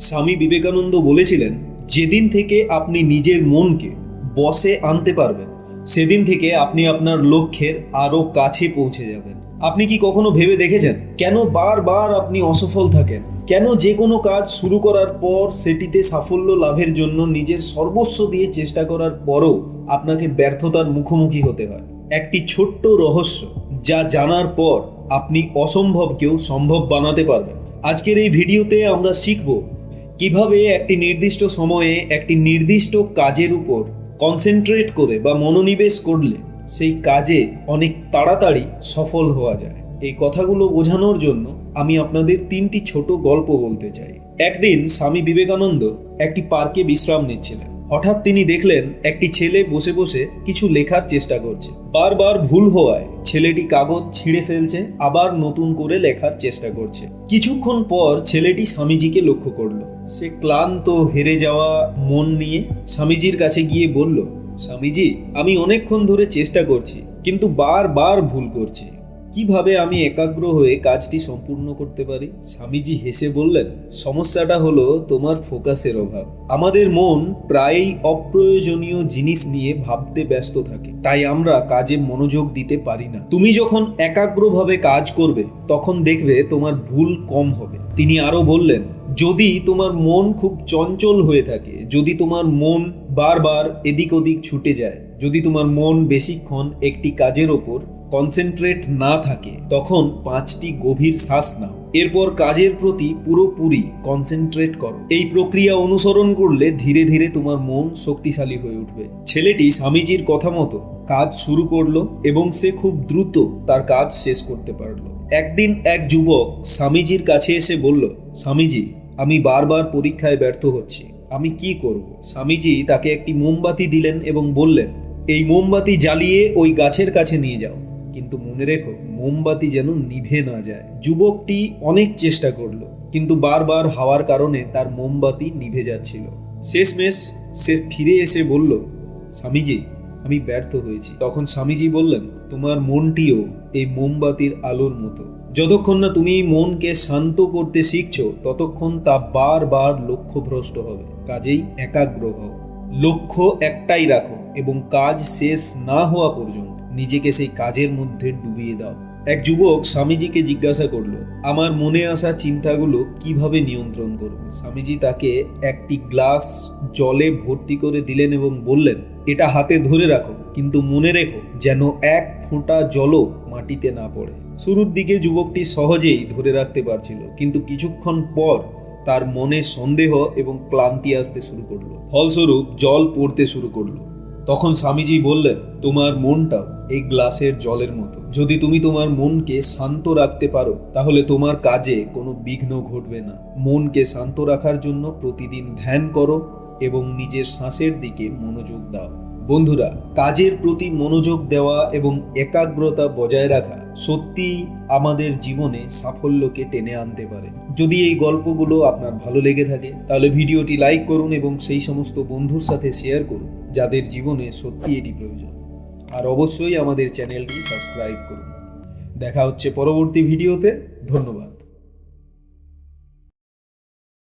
স্বামী বিবেকানন্দ বলেছিলেন, যেদিন থেকে আপনি নিজের মনকে বসে আনতে পারবেন, সেদিন থেকে আপনি আপনার লক্ষ্যের আরও কাছে পৌঁছে যাবেন। আপনি কি কখনো ভেবে দেখেছেন? কেন বারবার আপনি অসফল থাকেন? কেন যে কোনো কাজ শুরু করার পর সেটিতে সাফল্য লাভের জন্য নিজের সর্বস্ব দিয়ে চেষ্টা করার পরও আপনাকে ব্যর্থতার মুখোমুখি হতে হয়? একটি ছোট্ট রহস্য যা জানার পর আপনি অসম্ভবকেও সম্ভব বানাতে পারবেন। আজকের এই ভিডিওতে আমরা শিখব কীভাবে একটি নির্দিষ্ট সময়ে একটি নির্দিষ্ট কাজের উপর কনসেন্ট্রেট করে বা মনোনিবেশ করলে সেই কাজে অনেক তাড়াতাড়ি সফল হওয়া যায়? এই কথাগুলো বোঝানোর জন্য আমি আপনাদের তিনটি ছোট গল্প বলতে চাই। একদিন স্বামী বিবেকানন্দ একটি পার্কে বিশ্রাম নিচ্ছিলেন। হঠাৎ তিনি দেখলেন একটি ছেলে বসে বসে কিছু লেখার চেষ্টা করছে। বারবার ভুল হওয়ায় ছেলেটি কাগজ ছিঁড়ে ফেলছে, আবার নতুন করে লেখার চেষ্টা করছে। কিছুক্ষণ পর ছেলেটি স্বামীজিকে লক্ষ্য করল। সে ক্লান্ত হেরে যাওয়া মন নিয়ে স্বামীজির কাছে গিয়ে বলল, স্বামীজি, আমি অনেকক্ষণ ধরে চেষ্টা করছি, কিন্তু বারবার ভুল করছি। কীভাবে আমি একাগ্র হয়ে কাজটি সম্পূর্ণ করতে পারি? স্বামীজি হেসে বললেন, সমস্যাটা হলো তোমার ফোকাসের অভাব। আমাদের মন প্রায়ই অপ্রয়োজনীয় জিনিস নিয়ে ভাবতে ব্যস্ত থাকে। তাই আমরা কাজে মনোযোগ দিতে পারি না। তুমি যখন একাগ্রভাবে কাজ করবে, তখন দেখবে তোমার ভুল কম হবে। তিনি আরও বললেন যদি তোমার মন খুব চঞ্চল হয়ে থাকে, যদি তোমার মন বারবার এদিক ওদিক ছুটে যায়, যদি তোমার মন বেশিক্ষণ একটি কাজের ওপর কনসেন্ট্রেট না থাকে, তখন পাঁচটি গভীর শ্বাস নাও। এরপর কাজের প্রতি পুরোপুরি কনসেন্ট্রেট করো। এই প্রক্রিয়া অনুসরণ করলে ধীরে ধীরে তোমার মন শক্তিশালী হয়ে উঠবে। ছেলেটি স্বামীজির কথা মতো কাজ শুরু করল এবং সে খুব দ্রুত তার কাজ শেষ করতে পারল। একদিন এক যুবক স্বামীজির কাছে এসে বলল, স্বামীজি আমি বারবার পরীক্ষায় ব্যর্থ হচ্ছি। আমি কি করব? স্বামীজি তাকে একটি মোমবাতি দিলেন এবং বললেন, এই মোমবাতি জ্বালিয়ে ওই গাছের কাছে নিয়ে যাও। কিন্তু মনে রেখো, মোমবাতি যেন নিভে না যায়। যুবকটি অনেক চেষ্টা করল, কিন্তু বারবার হাওয়ার কারণে তার মোমবাতি নিভে যাচ্ছিল। শেষমেশ সে ফিরে এসে বলল, স্বামীজি, আমি ব্যর্থ হয়েছি। তখন স্বামীজি বললেন, তোমার মনটিও এই মোমবাতির আলোর মতো। যতক্ষণ না তুমি মনকে শান্ত করতে শিখছো, ততক্ষণ তা বারবার লক্ষ্যভ্রষ্ট হবে। কাজেই একাগ্র হও। লক্ষ্য একটাই রাখো এবং কাজ শেষ না হওয়া পর্যন্ত নিজেকে সেই কাজের মধ্যে ডুবিয়ে দাও। এক যুবক স্বামীজিকে জিজ্ঞাসা করল, আমার মনে আসা চিন্তাগুলো কীভাবে নিয়ন্ত্রণ করব? স্বামীজি তাকে একটি গ্লাস জলে ভর্তি করে দিলেন এবং বললেন, এটা হাতে ধরে রাখো, কিন্তু মনে রেখো যেন এক ফোঁটা জলও মাটিতে না পড়ে। শুরুর দিকে যুবকটি সহজেই ধরে রাখতে পারছিল, কিন্তু কিছুক্ষণ পর তার মনে সন্দেহ এবং ক্লান্তি আসতে শুরু করল। ফলস্বরূপ জল পড়তে শুরু করল। তখন স্বামীজি বললেন, তোমার মনটাও এই গ্লাসের জলের মতো। যদি তুমি তোমার মনকে শান্ত রাখতে পারো, তাহলে তোমার কাজে কোনো বিঘ্ন ঘটবে না। মনকে শান্ত রাখার জন্য প্রতিদিন ধ্যান করো এবং নিজের শ্বাসের দিকে মনোযোগ দাও। বন্ধুরা, কাজের প্রতি মনোযোগ দেওয়া এবং একাগ্রতা বজায় রাখা সত্যি আমাদের জীবনে সাফল্যকে টেনে আনতে পারে। যদি এই গল্পগুলো আপনার ভালো লেগে থাকে, তাহলে ভিডিওটি লাইক করুন এবং সেই সমস্ত বন্ধুর সাথে শেয়ার করুন, যাদের জীবনে সত্যি এটি প্রয়োজন। আর অবশ্যই আমাদের চ্যানেলটি সাবস্ক্রাইব করুন। দেখা হচ্ছে পরবর্তী ভিডিওতে। ধন্যবাদ।